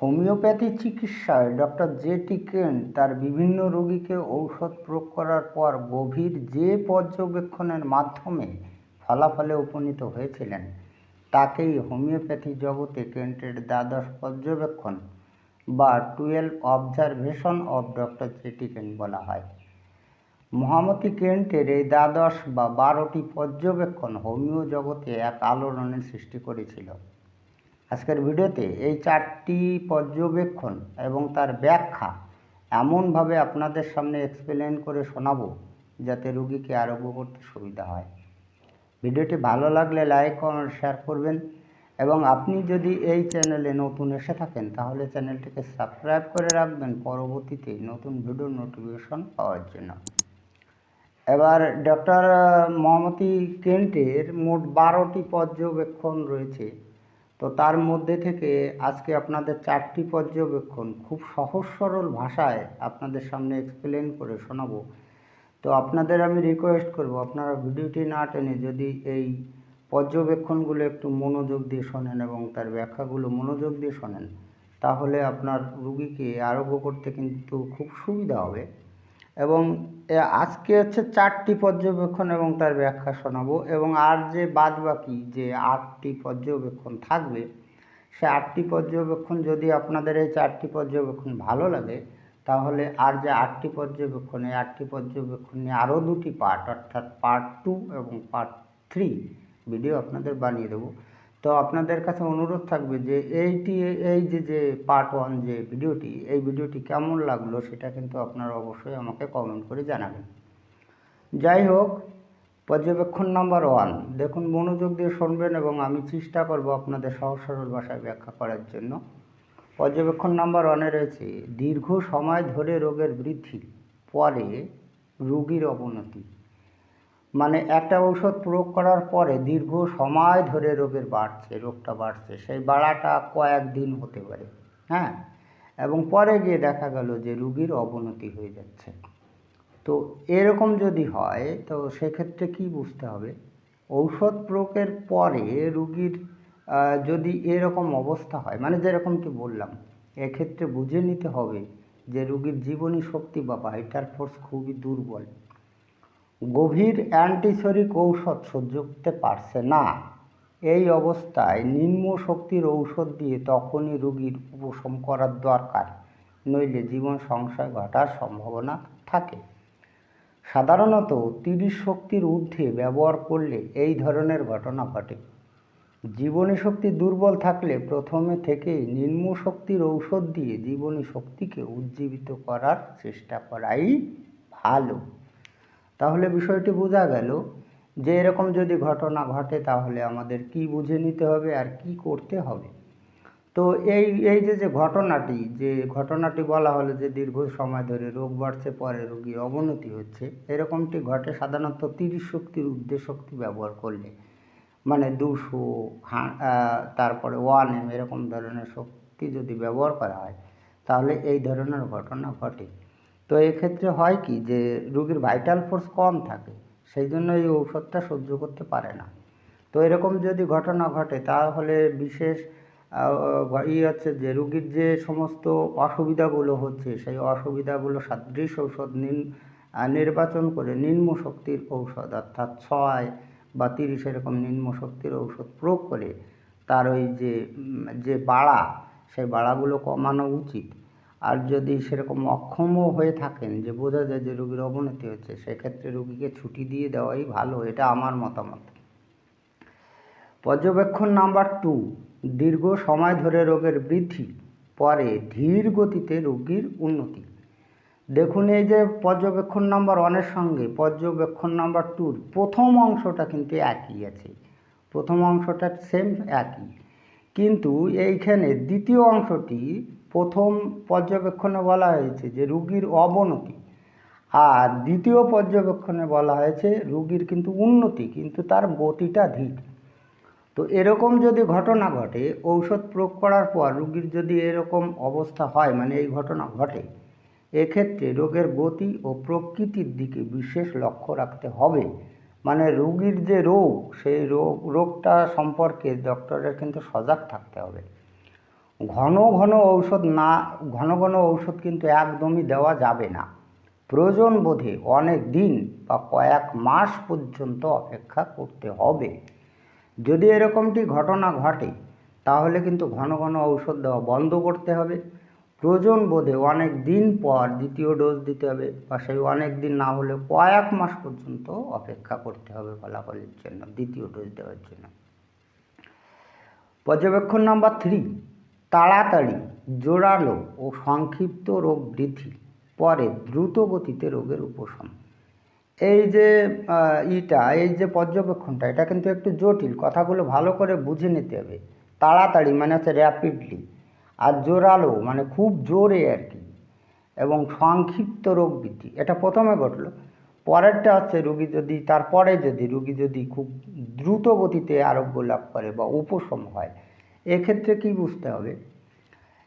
Homeopathy চিকিৎসায় doctor J T কেন তার বিভিন্ন রোগীকে ঔষধ প্রয়োগ করার পর গভীর যে পর্যবেক্ষণের মাধ্যমে ফলাফলে উপনীত হয়েছিলেন, তাকেই হোমিওপ্যাথি জগতে কেন্টের দ্বাদশ পর্যবেক্ষণ বা twelve observation of doctor J T কেন বলা হয়। মহামতি কেন্টের এই দ্বাদশ বা বারোটি পর্যবেক্ষণ হোমিও জগতে এক আলোড়নের সৃষ্টি করেছিল। আজকের ভিডিওতে এই চারটি পর্যবেক্ষণ এবং তার ব্যাখ্যা এমনভাবে আপনাদের সামনে এক্সপ্লেন করে শোনাবো, যাতে রুগীকে আরোগ্য করতে সুবিধা হয়। ভিডিওটি ভালো লাগলে লাইক কমেন্ট শেয়ার করবেন এবং আপনি যদি এই চ্যানেলে নতুন এসে থাকেন, তাহলে চ্যানেলটিকে সাবস্ক্রাইব করে রাখবেন পরবর্তীতে নতুন ভিডিও নোটিফিকেশন পাওয়ার জন্য। এবার ডক্টর মহামতি কেন্টের মোট বারোটি পর্যবেক্ষণ রয়েছে। তো তার মধ্যে থেকে আজকে আপনাদের চারটি পর্যবেক্ষণ খুব সহজ সরল ভাষায় আপনাদের সামনে এক্সপ্লেন করে শোনাবো। তো আপনাদের আমি রিকোয়েস্ট করব, আপনারা ভিডিওটি না টেনে যদি এই পর্যবেক্ষণগুলো একটু মনোযোগ দিয়ে শোনেন এবং তার ব্যাখ্যাগুলো মনোযোগ দিয়ে শোনেন, তাহলে আপনার রুগীকে আরোগ্য করতে কিন্তু খুব সুবিধা হবে। এবং আজকে হচ্ছে চারটি পর্যবেক্ষণ এবং তার ব্যাখ্যা শোনাবো এবং আর যে বাদ বাকি যে আটটি পর্যবেক্ষণ থাকবে, সে আটটি পর্যবেক্ষণ যদি আপনাদের এই চারটি পর্যবেক্ষণ ভালো লাগে, তাহলে আর যে আটটি পর্যবেক্ষণ, এই আটটি পর্যবেক্ষণ নিয়ে আরও দুটি পার্ট, অর্থাৎ পার্ট টু এবং পার্ট থ্রি ভিডিও আপনাদের বানিয়ে দেবো। তো আপনাদের কাছে অনুরোধ থাকবে যে এইটি এই যে যে পার্ট ওয়ান যে ভিডিওটি, এই ভিডিওটি কেমন লাগল সেটা কিন্তু আপনারা অবশ্যই আমাকে কমেন্ট করে জানাবেন। যাই হোক, পর্যবেক্ষণ নাম্বার ওয়ান দেখুন, মনোযোগ দিয়ে শুনবেন এবং আমি চেষ্টা করব আপনাদের সহজ সরল ভাষায় ব্যাখ্যা করার জন্য। পর্যবেক্ষণ নাম্বার ওয়ানে রয়েছে, দীর্ঘ সময় ধরে রোগের বৃদ্ধি, পরে রোগীর অবনতি। মানে একটা ঔষধ প্রয়োগ করার পরে দীর্ঘ সময় ধরে রোগের বাড়ছে, রোগটা বাড়ছে। সেই বাড়াটা কয়েকদিন হতে পারে হ্যাঁ? এবং পরে গিয়ে দেখা গেল যে রুগীর অবনতি হয়ে যাচ্ছে। তো এরকম যদি হয়, তো সেক্ষেত্রে কি বুঝতে হবে? ঔষধ প্রয়োগের পরে রুগীর যদি এরকম অবস্থা হয় মানে যেরকমটি বললাম, এক্ষেত্রে বুঝে নিতে হবে যে রুগীর জীবনী শক্তি বা ভাইটাল ফোর্স খুবই দুর্বল। গভীর অ্যান্টিসরিক ঔষধ সহ্য করতে পারছে না। এই অবস্থায় নিম্ন শক্তির ঔষধ দিয়ে তখনই রোগীর উপশম করার দরকার, নইলে জীবন সংশয় ঘটার সম্ভাবনা থাকে। সাধারণত তিরিশ শক্তির ঊর্ধ্বে ব্যবহার করলে এই ধরনের ঘটনা ঘটে। জীবনী শক্তি দুর্বল থাকলে প্রথমে থেকেই নিম্ন শক্তির ঔষধ দিয়ে জীবনী শক্তিকে উজ্জীবিত করার চেষ্টা করাই ভালো। তাহলে বিষয়টি বোঝা গেল যে এরকম যদি ঘটনা ঘটে তাহলে আমাদের কি বুঝে নিতে হবে আর কি করতে হবে। তো এই এই যে যে ঘটনাটি যে ঘটনাটি বলা হলো যে দীর্ঘ সময় ধরে রোগ বাড়ছে, পরে রোগীর অবনতি হচ্ছে, এরকমটি ঘটে সাধারণত তিরিশ শক্তির শক্তি ব্যবহার করলে। মানে দুশো তারপরে ওয়ান এম, এরকম ধরনের শক্তি যদি ব্যবহার করা হয়, তাহলে এই ধরনের ঘটনা ঘটে। তো এক্ষেত্রে হয় কি যে রোগীর ভাইটাল ফোর্স কম থাকে সেই জন্য এই ঔষধটা সহ্য করতে পারে না। তো এরকম যদি ঘটনা ঘটে, তাহলে বিশেষ ই হচ্ছে যে রুগীর যে সমস্ত অসুবিধাগুলো হচ্ছে, সেই অসুবিধাগুলো সাদৃশ ঔষধ নিন নির্বাচন করে নিম্ন শক্তির ঔষধ, অর্থাৎ ছয় বা তিরিশ এরকম নিম্ন শক্তির ঔষধ প্রয়োগ করে, তার ওই যে যে বাড়া, সেই বাড়াগুলো কমানো উচিত। আর যদি সেরকম অক্ষমও হয়ে থাকেন যে বোঝা যায় যে রোগীর অবনতি হচ্ছে, সেক্ষেত্রে রোগীকে ছুটি দিয়ে দেওয়াই ভালো, এটা আমার মতামত। পর্যবেক্ষণ নাম্বার টু, দীর্ঘ সময় ধরে রোগের বৃদ্ধি, পরে ধীর গতিতে রোগীর উন্নতি। দেখুন এই যে পর্যবেক্ষণ নাম্বার ওয়ানের সঙ্গে, পর্যবেক্ষণ নাম্বার টুর প্রথম অংশটা কিন্তু একই আছে। প্রথম অংশটা সেম একই। কিন্তু এইখানে দ্বিতীয় অংশটি প্রথম পর্যবেক্ষণে বলা হয়েছে যে রুগীর অবনতি। আর দ্বিতীয় পর্যবেক্ষণে বলা হয়েছে রুগীর কিন্তু উন্নতি, কিন্তু তার গতিটা ধীর তো এরকম যদি ঘটনা ঘটে, ঔষধ প্রয়োগ করার পর রুগীর যদি এরকম অবস্থা হয় মানে এই ঘটনা ঘটে, এক্ষেত্রে রোগের গতি ও প্রকৃতির দিকে বিশেষ লক্ষ্য রাখতে হবে। মানে রুগীর যে রোগ, সেই রোগ, রোগটা সম্পর্কে ডক্টরের কিন্তু সজাগ থাকতে হবে। ঘন ঘন ঔষধ না, ঘন ঘন ঔষধ কিন্তু একদমই দেওয়া যাবে না। প্রয়োজন বোধে অনেক দিন বা কয়েক মাস পর্যন্ত অপেক্ষা করতে হবে। যদি এরকমটি ঘটনা ঘটে, তাহলে কিন্তু ঘন ঘন ঔষধ দেওয়া বন্ধ করতে হবে। প্রয়োজন বোধে অনেক দিন পর দ্বিতীয় ডোজ দিতে হবে বা সেই অনেক দিন না হলে কয়েক মাস পর্যন্ত অপেক্ষা করতে হবে ফলাফলের জন্য, দ্বিতীয় ডোজ দেওয়ার জন্য। পর্যবেক্ষণ নাম্বার থ্রি তাড়াতাড়ি, জোরালো ও সংক্ষিপ্ত রোগ বৃদ্ধি, পরে দ্রুত গতিতে রোগের উপশম। এই যে ইটা, এই যে পর্যবেক্ষণটা, এটা কিন্তু একটু জটিল, কথাগুলো ভালো করে বুঝে নিতে হবে। তাড়াতাড়ি মানে হচ্ছে র্যাপিডলি আর জোরালো মানে খুব জোরে আর কি, এবং সংক্ষিপ্ত রোগ বৃদ্ধি, এটা প্রথমে ঘটলো। পরেরটা হচ্ছে রুগী যদি, তারপরে যদি রুগী যদি খুব দ্রুত গতিতে আরোগ্য লাভ করে বা উপশম হয় এক্ষেত্রে কি বুঝতে হবে?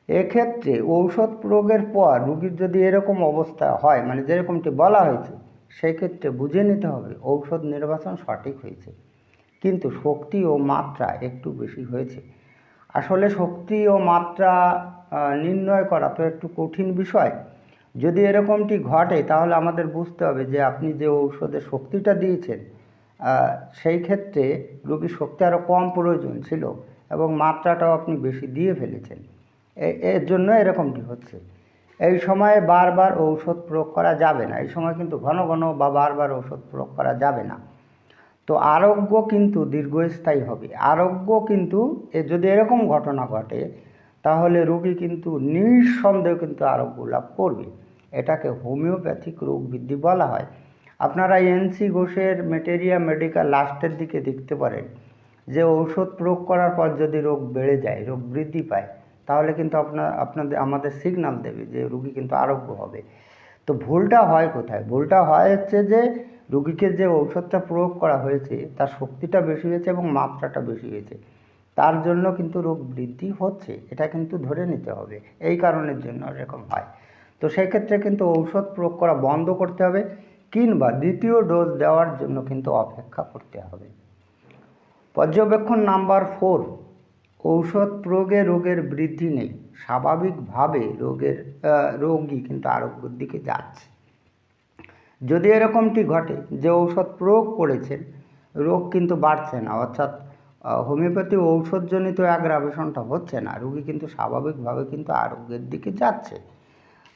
এক্ষেত্রে ঔষধ প্রয়োগের পর রুগীর যদি এরকম অবস্থা হয় মানে যেরকমটি বলা হয়েছে, সেক্ষেত্রে বুঝে নিতে হবে ঔষধ নির্বাচন সঠিক হয়েছে। কিন্তু শক্তি ও মাত্রা একটু বেশি হয়েছে। আসলে শক্তি ও মাত্রা নির্ণয় করা তো একটু কঠিন বিষয়। যদি এরকমটি ঘটে, তাহলে আমাদের বুঝতে হবে যে আপনি যে ঔষধের শক্তিটা দিয়েছেন সেই ক্ষেত্রে রোগীর শক্তি আরও কম প্রয়োজন ছিল। এবং মাত্রাটাও আপনি বেশি দিয়ে ফেলেছেন। এর জন্য এরকমটি হচ্ছে। এই সময়ে বারবার ঔষধ প্রয়োগ করা যাবে না। এই সময় কিন্তু ঘন ঘন বা বারবার ঔষধ প্রয়োগ করা যাবে না। তো আরোগ্য কিন্তু দীর্ঘস্থায়ী হবে। আরোগ্য কিন্তু যদি এরকম ঘটনা ঘটে, তাহলে রোগী কিন্তু নিঃসন্দেহ কিন্তু আরোগ্য লাভ করবে। এটাকে হোমিওপ্যাথিক রোগ বৃদ্ধি বলা হয়। আপনারা এনসি ঘোষের মেটেরিয়া মেডিকেল লাস্টের দিকে দেখতে পারেন। যে ঔষধ প্রয়োগ করার পর যদি রোগ বেড়ে যায়, রোগ বৃদ্ধি পায়, তাহলে কিন্তু আপনার, আপনাদের, আমাদের সিগন্যাল দেবে যে রুগী কিন্তু আরোগ্য হবে। তো ভুলটা হয় কোথায়? ভুলটা হয় হচ্ছে যে রুগীকে যে ঔষধটা প্রয়োগ করা হয়েছে, তার শক্তিটা বেশি হয়েছে এবং মাত্রাটা বেশি হয়েছে। তার জন্য কিন্তু রোগ বৃদ্ধি হচ্ছে, এটা কিন্তু ধরে নিতে হবে। এই কারণের জন্য এরকম হয়। তো সেক্ষেত্রে কিন্তু ঔষধ প্রয়োগ করা বন্ধ করতে হবে কিংবা দ্বিতীয় ডোজ দেওয়ার জন্য কিন্তু অপেক্ষা করতে হবে। পর্যবেক্ষণ নাম্বার ফোর, ঔষধ প্রয়োগে রোগের বৃদ্ধি নেই। স্বাভাবিকভাবে রোগের রোগী কিন্তু আরোগ্যের দিকে যাচ্ছে। যদি এরকমটি ঘটে যে ঔষধ প্রয়োগ করেছেন, রোগ কিন্তু বাড়ছে না। অর্থাৎ হোমিওপ্যাথি ঔষধজনিত অ্যাগ্রাভেশনটা হচ্ছে না। রোগী কিন্তু স্বাভাবিকভাবে কিন্তু আরোগ্যের দিকে যাচ্ছে।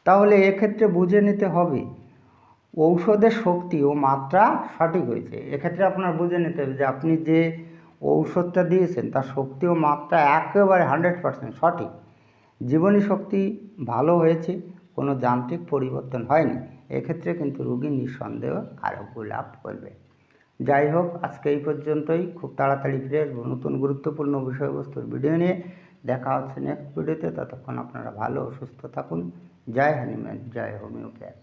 তাহলে এক্ষেত্রে বুঝে নিতে হবে, ঔষধের শক্তি ও মাত্রা সঠিক হয়েছে। এক্ষেত্রে আপনার বুঝে নিতে হবে যে আপনি যে ঔষধটা দিয়েছেন, তার শক্তি ও মাত্রা একেবারে হান্ড্রেড পার্সেন্ট সঠিক। জীবনী শক্তি ভালো হয়েছে, কোনো যান্ত্রিক পরিবর্তন হয়নি। এক্ষেত্রে কিন্তু রোগী নিঃসন্দেহ আরোগ্য লাভ করবে। যাই হোক, আজকে এই পর্যন্তই। খুব তাড়াতাড়ি ফিরে আসব নতুন গুরুত্বপূর্ণ বিষয়বস্তুর ভিডিও নিয়ে। দেখা হচ্ছে নেক্সট ভিডিওতে ততক্ষণ আপনারা ভালো সুস্থ থাকুন। জয় হনুমান, জয় হোমিওপ্যাথ।